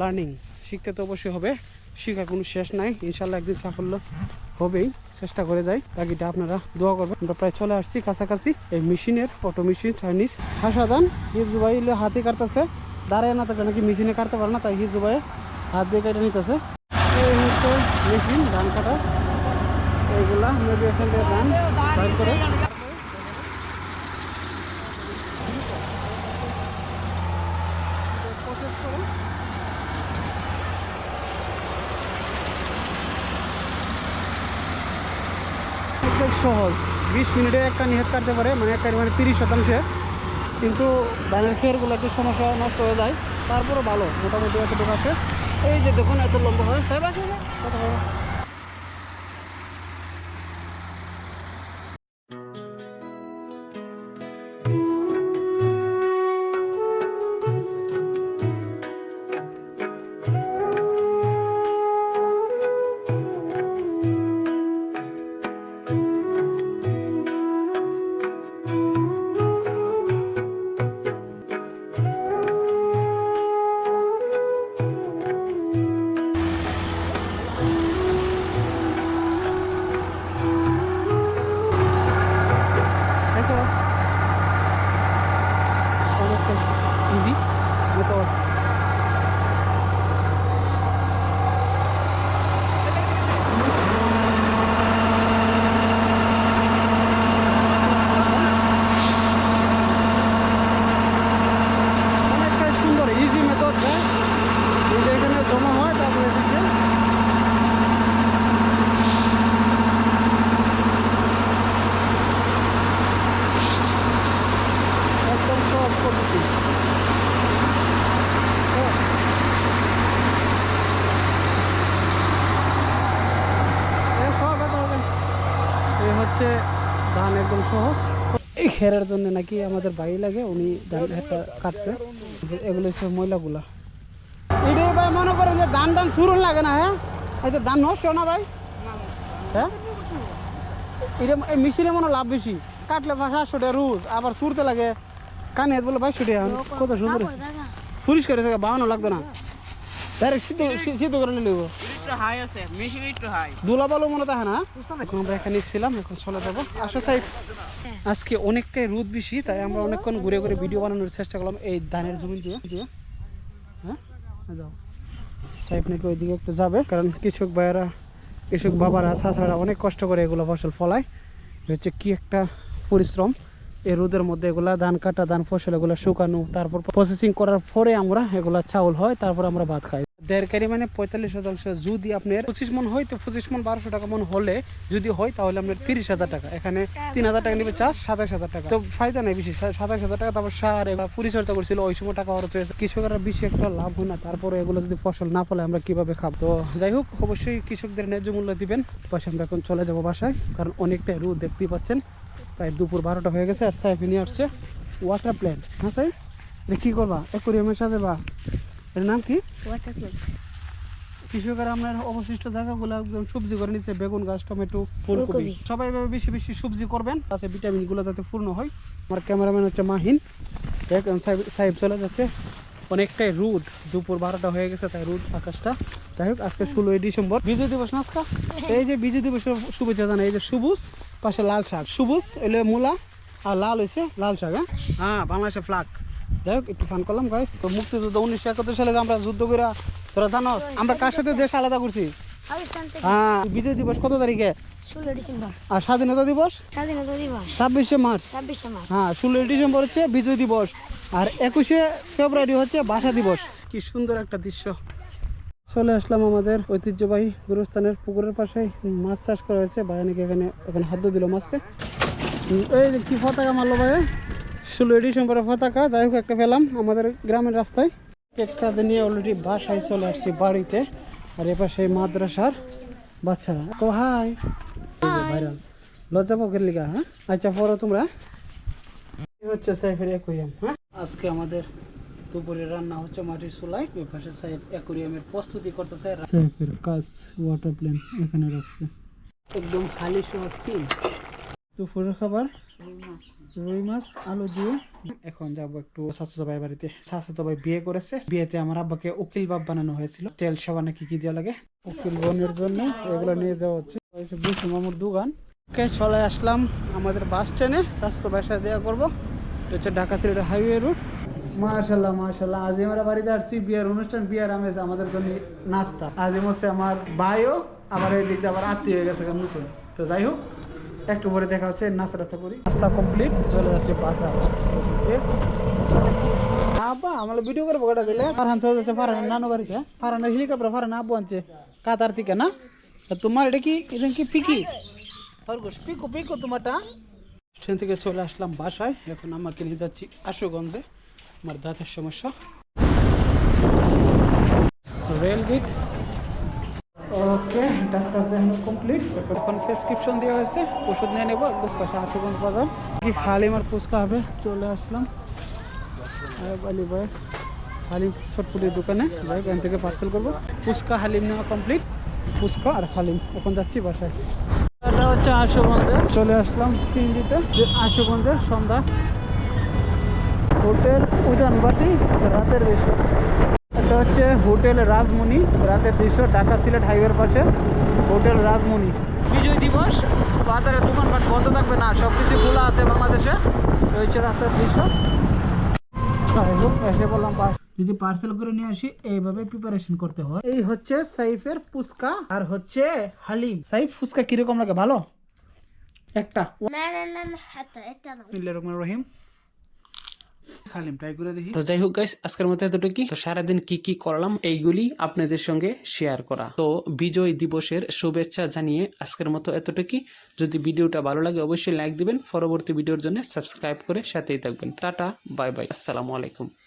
Learning শিখতে তো অবশ্যই হবে। শেখার কোনো শেষ নাই। ইনশাল্লাহ একদিন সাফল্য হবেই। চেষ্টা করে যাই। বাকিটা আপনারা দোয়া করবেন। আমরা প্রায় চলে আসছি কাছাকাছি। এই মেশিনের অটো মেশিন চাইনিজ হাসাদান হিজুবাই হাতে কাটতেছে। দাঁড়ায় না থাকে নাকি মেশিনে কাটতে পারে না, তাই হিজুবাই হাত দিয়ে কেটে নিতেছে। এই হচ্ছে মেশিন ধান কাটা। এইগুলা মেবি এখান থেকে ধান করে। প্রসেস করে। খুব সহজ। বিশ মিনিটে একটা নিহাত কাটতে পারে মানে একটা মানে তিরিশ শতাংশে। কিন্তু ধানের খেরগুলো একটু সমস্যা নষ্ট হয়ে যায় তারপরও ভালো মোটামুটি এতটুকু আসে এই যে দেখুন এত লম্বা হয় সাহেব আসে না? কত সহজ। এই খেরের জন্য নাকি আমাদের বাড়ি লাগে, উনি ধান একটা কাটছে। এগুলো হচ্ছে ময়লাগুলা। এটাই ভাই মনে করেন যে ধান ধান শুরু লাগে না হ্যাঁ? এই ধান নষ্ট না ভাই? হ্যাঁ? এটা এই মেশিনে মনে লাভ বেশি। কাটলে সাতশো টাকা রোজ, আবার সুরতে লাগে। কানে বলে বাইশশো টাকা কত সুন্দর। পরিষ্কার হয়েছে, বাহানো লাগতো না। ডাইরেক্ট সিদ্ধ সিদ্ধ করে নিলে একটু হাই আছে মেশিন একটু হাই দুলা মনে থাকে না? এখন আমরা এখানে ছিলাম এখন চলে যাব। আসো সাহেব আজকে অনেকটাই রোদ বেশি তাই আমরা অনেকক্ষণ ঘুরে ঘুরে ভিডিও বানানোর চেষ্টা করলাম এই ধানের জমি দিয়ে। দিয়ে হ্যাঁ যাও। সাহেব নাকি ওইদিকে একটু যাবে কারণ কৃষক ভাইয়েরা কৃষক বাবারা চাষারা অনেক কষ্ট করে এগুলো ফসল ফলায়। হচ্ছে কি একটা পরিশ্রম। এই রোদের মধ্যে এগুলা ধান কাটা ধান ফসল এগুলো শুকানো তারপর প্রসেসিং করার পরে আমরা এগুলা চাউল হয় তারপর আমরা ভাত খাই। দেড় কেজি মানে পঁয়তাল্লিশ শতাংশ। যদি আপনার পঁচিশ মন হয়, তো পঁচিশ মন বারোশো টাকা মন হলে যদি হয়, তাহলে আপনার তিরিশ হাজার টাকা। এখানে তিন হাজার টাকা নিবে চাষ, সাতাশ হাজার টাকা। তো ফায়দা নেই বেশি সাতাশ হাজার টাকা তারপর সার এগুলো পরিচর্যা করছিল, ওই সময় টাকা খরচ হয়েছে। কৃষকেরা বেশি একটা লাভ হয় না, তারপরে এগুলো যদি ফসল না ফলে আমরা কীভাবে খাব? তো যাই হোক, অবশ্যই কৃষকদের ন্যায্য মূল্য দিবেন। পাশে আমরা এখন চলে যাব বাসায়, কারণ অনেকটাই রোদ দেখতেই পাচ্ছেন। প্রায় দুপুর বারোটা হয়ে গেছে আর নিয়ে আসছে। ওয়াটার প্ল্যান্ট হ্যাঁ এটা কী করবা? একুরিয়ামের সাথে বা? এর নাম কি? কৃষকেরা আপনার অবশিষ্ট জায়গাগুলো একদম সবজি করে নিচ্ছে বেগুন গাছ টমেটো ফুলকপি। সবাই এভাবে বেশি বেশি সবজি করবেন তাতে ভিটামিনগুলো যাতে পূর্ণ হয়। আমার ক্যামেরাম্যান হচ্ছে মাহিন। সাহেব চলে যাচ্ছে। অনেকটাই রোদ। দুপুর বারোটা হয়ে গেছে তাই রোদ আকাশটা। যাই হোক আজকে ষোলোই ডিসেম্বর। বিজয় দিবস না আজকে? এই যে বিজয় দিবসের শুভেচ্ছা জানাই এই যে সবুজ পাশে লাল শাক। সবুজ এলে মূলা আর লাল হয়েছে লাল শাক হ্যাঁ? হ্যাঁ বাংলাদেশে ফ্লাগ যাই হোক একটু ফান করলাম গাইস তো মুক্তিযুদ্ধ উনিশশো একাত্তর সালে আমরা যুদ্ধ করে তোরা জানোস আমরা কার সাথে দেশ আলাদা করছি? হ্যাঁ বিজয় দিবস কত তারিখে? ষোলো ডিসেম্বর। আর স্বাধীনতা দিবস? স্বাধীনতা দিবস। ছাব্বিশে মার্চ। ছাব্বিশে মার্চ। হ্যাঁ ষোলোই ডিসেম্বর হচ্ছে বিজয় দিবস। আর একুশে ফেব্রুয়ারি হচ্ছে ভাষা দিবস। কি সুন্দর একটা দৃশ্য। চলে আসলাম আমাদের ঐতিহ্যবাহী গুরুস্থানের পুকুরের পাশে। মাছ চাষ করা হয়েছে। ভাই নাকি এখানে এখন হাত দিল মাছকে। এই কি পতাকা মারলো ভাই ষোলোই ডিসেম্বরের পতাকা যাই হোক একটা পেলাম আমাদের গ্রামের রাস্তায়। কেক কেকটা নিয়ে অলরেডি বাসায় চলে আসছি বাড়িতে আর এপাশে মাদ্রাসার বাচ্চারা। কো হাই। ভাইরাল। লজ্জা পকের লিগা হ্যাঁ? আচ্ছা পড়ো তোমরা। হচ্ছে সাইফের অ্যাকুরিয়াম হ্যাঁ? আজকে আমাদের দুপুরে রান্না হচ্ছে মাটির চুলায়। ওই পাশে সাইফ অ্যাকুরিয়ামের প্রস্তুতি করতেছে। সাইফের কাজ ওয়াটার প্ল্যান্ট এখানে রাখছে। একদম খালি সহ সিল দুপুরের খাবার? রুই মাছ। আলু দিয়ে। এখন যাব একটু শাশুতো ভাই বাড়িতে। শাশুতো ভাই বিয়ে করেছে। বিয়েতে আমার আব্বাকে উকিল বাপ বানানো হয়েছিল। তেল সাবানে কি কি দেওয়া লাগে? উকিল বোনের জন্য এগুলো নিয়ে যাওয়া হচ্ছে। বিশু মামুর দোকান। ওকে চলে আসলাম আমাদের বাস স্ট্যান্ডে স্বাস্থ্য ভাইয়ের সাথে দেওয়া করব। এটা হচ্ছে ঢাকা সিলেট হাইওয়ে রুট। মাশাল্লাহ মাশাল্লাহ আজ আমরা বাড়িতে আসছি। বিয়ের অনুষ্ঠান বিয়ের আমেজ আমাদের জন্য নাস্তা। আজিম হচ্ছে আমার ভাইও আবার এই দিকটা আবার আত্মীয় হয়ে গেছে নতুন। তো যাই হোক। একটু পরে দেখা হচ্ছে নাস্তা টাস্তা করি। নাস্তা কমপ্লিট চলে যাচ্ছে পাকড়া আব্বা, আমার ভিডিও করে বড় দিলে। ফারহান চলে যাচ্ছে ফারহান নানু বাড়িতে। ফারহানের হেলিকপ্টার ফারহান আব্বু আনছে কাতার থেকে, না? তোমার এটা কি এটা কি পিকি খরগোশ, পিকো পিকো তোমারটা। ট্রেন থেকে চলে আসলাম বাসায়। এখন আমাকে নিয়ে যাচ্ছি আশুগঞ্জে। আমার দাঁতের সমস্যা। রেল গেট ওকে, ডাক্তার দেখানো কমপ্লিট এখন প্রেসক্রিপশন দেওয়া হয়েছে, ওষুধ নিয়ে নেব, একদম পাশে আশুগঞ্জ বাজার কি হালিম আর ফুচকা হবে? চলে আসলাম। আলি ভাই, হালিম ছটপুটির দোকানে। যাই এখান থেকে পার্সেল করব। ফুচকা হালিম নেওয়া কমপ্লিট ফুচকা আর হালিম, এখন যাচ্ছি বাসায়। এটা হচ্ছে আশুগঞ্জে। চলে আসলাম সিন্দিতে যে আশুগঞ্জের সন্ধ্যা। হোটেল উজানবাটি, রাতের দৃশ্য এটা হচ্ছে হোটেল রাজমণি রাতের দৃশ্য ঢাকা সিলেট হাইওয়ের পাশে হোটেল রাজমণি। বিজয় দিবস বাজারে দোকানপাট বন্ধ থাকবে না সব কিছু খোলা আছে বাংলাদেশে? হচ্ছে রাস্তার দৃশ্য এসে বললাম পাস- যদি পার্সেল করে নিয়ে আসি এইভাবে প্রিপারেশন করতে হয়। এই হচ্ছে সাইফের ফুচকা আর হচ্ছে হালিম। সাইফ ফুচকা কীরকম লাগে? ভালো? একটা। না না না না এটা না। বিসমিল্লাহির রহমানির রহিম। হালিম ট্রাই করে দেখি। তো যাই হোক গাইস আজকের মতো এতটুকুই। তো সারাদিন কি কি করলাম, এইগুলি আপনাদের সঙ্গে শেয়ার করা। তো বিজয় দিবসের শুভেচ্ছা জানিয়ে আজকের মতো এতটুকুই। যদি ভিডিওটা ভালো লাগে, অবশ্যই লাইক দিবেন। পরবর্তী ভিডিওর জন্য সাবস্ক্রাইব করে সাথেই থাকবেন। টাটা বাই বাই আসসালামু আলাইকুম।